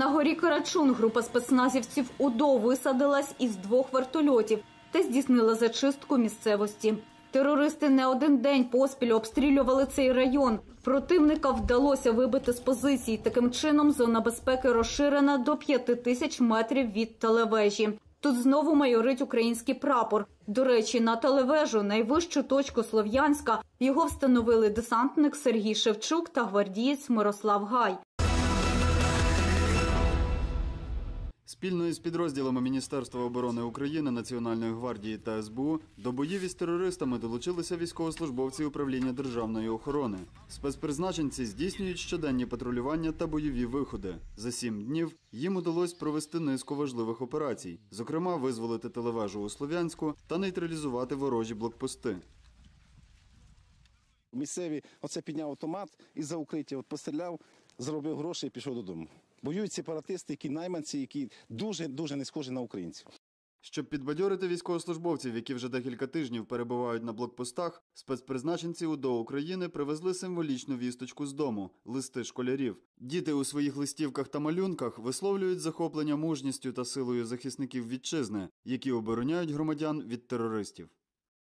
На горі Карачун група спецназівців УДО висадилась із двох вертольотів та здійснила зачистку місцевості. Терористи не один день поспіль обстрілювали цей район. Противника вдалося вибити з позицій. Таким чином, зона безпеки розширена до 5 тисяч метрів від телевежі. Тут знову майорить український прапор. До речі, на телевежу, найвищу точку Слов'янська, його встановили десантник Сергій Шевчук та гвардієць Мирослав Гай. Спільно із підрозділами Міністерства оборони України, Національної гвардії та СБУ до боїв із терористами долучилися військовослужбовці управління державної охорони. Спецпризначенці здійснюють щоденні патрулювання та бойові виходи. За сім днів їм удалось провести низку важливих операцій, зокрема визволити телевежу у Слов'янську та нейтралізувати ворожі блокпости. Місцеві оце підняв автомат і за укриття от постріляв, заробив гроші і пішов додому. Воюють сепаратисти, які найманці, які дуже дуже не схожі на українців. Щоб підбадьорити військовослужбовців, які вже декілька тижнів перебувають на блокпостах, спецпризначенці УДО України привезли символічну вісточку з дому листи школярів. Діти у своїх листівках та малюнках висловлюють захоплення мужністю та силою захисників вітчизни, які обороняють громадян від терористів.